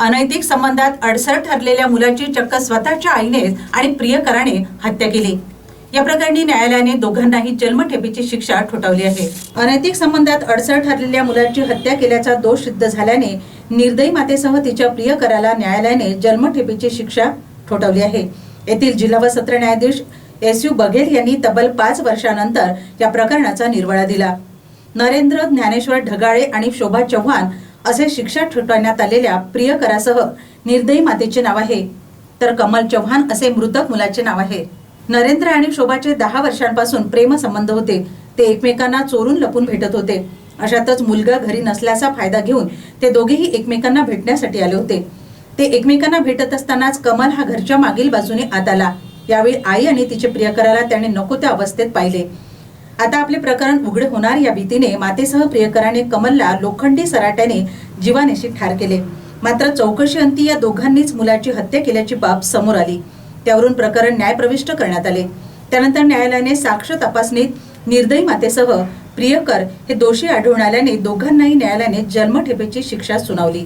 अनैतिक संबंधात अडसर ठरलेल्या मुलाची चक्क स्वतःच्या आईने आणि प्रियकराने हत्या केली. या प्रकरणी न्यायालयाने दोघांनाही जन्मठेपेची शिक्षा ठोठावली आहे. अनैतिक संबंधात अडसर ठरलेल्या मुलाची हत्या केल्याचा दोष सिद्ध झाल्याने निर्दयी मातेसह तिच्या प्रियकराला न्यायालयाने जन्मठेपेची शिक्षा ठोठावली आहे. येथील जिल्हा व सत्र न्यायाधीश एस यू बघेल यांनी तब्बल पाच वर्षानंतर या प्रकरणाचा निर्वाळा दिला. नरेंद्र ज्ञानेश्वर ढगाळे आणि शोभा चव्हाण असे शिक्षा ठोठावण्यात आलेल्या प्रियकरासह निर्दयी मातेचे नाव आहे. तर कमल चव्हाण असे मृतक मुलाचे नाव आहे. नरेंद्र आणि शोभाचे दहा वर्षांपासून प्रेमसंबंध होते. ते एकमेकांना चोरून लपून भेटत होते. अशातच मुलगा घरी नसल्याचा फायदा घेऊन ते दोघेही एकमेकांना भेटण्यासाठी आले होते. ते एकमेकांना भेटत असतानाच कमल हा घरच्या मागील बाजूने आत आला. यावेळी आई आणि तिचे प्रियकराला त्याने नको त्या अवस्थेत पाहिले. आता आपले प्रकरण उघड होणार या भीतीने मातेसह प्रियकराने कमलला लोखंडी सराट्याने जीवानेशी ठार केले. मात्र चौकशी अंती या दोघांनीच मुलाची हत्या केल्याची बाब समोर आली. त्यावरून प्रकरण न्यायप्रविष्ट करण्यात आले. त्यानंतर न्यायालयाने साक्ष तपासणीत निर्दयी मातेसह प्रियकर हे दोषी आढळून आल्याने दोघांनाही न्यायालयाने जन्मठेपेची शिक्षा सुनावली.